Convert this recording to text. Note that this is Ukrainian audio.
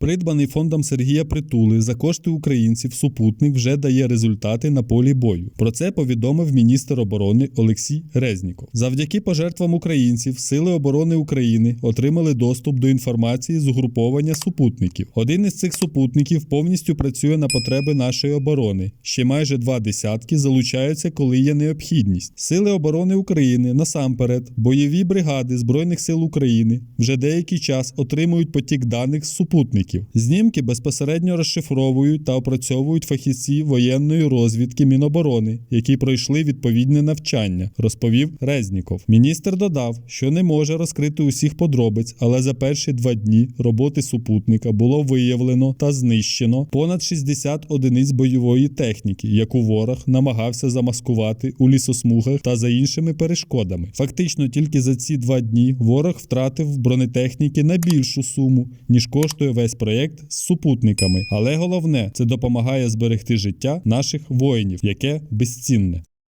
Придбаний фондом Сергія Притули за кошти українців супутник вже дає результати на полі бою. Про це повідомив міністр оборони Олексій Резніков. Завдяки пожертвам українців Сили оборони України отримали доступ до інформації з угруповання супутників. Один із цих супутників повністю працює на потреби нашої оборони. Ще майже два десятки залучаються, коли є необхідність. Сили оборони України насамперед, бойові бригади Збройних сил України вже деякий час отримують потік даних з супутників. Знімки безпосередньо розшифровують та опрацьовують фахівці воєнної розвідки Міноборони, які пройшли відповідне навчання, розповів Резніков. Міністр додав, що не може розкрити усіх подробиць, але за перші два дні роботи супутника було виявлено та знищено понад 60 одиниць бойової техніки, яку ворог намагався замаскувати у лісосмугах та за іншими перешкодами. Фактично, тільки за ці два дні ворог втратив бронетехніки на більшу суму, ніж коштує весь проєкт з супутниками. Але головне це допомагає зберегти життя наших воїнів, яке безцінне.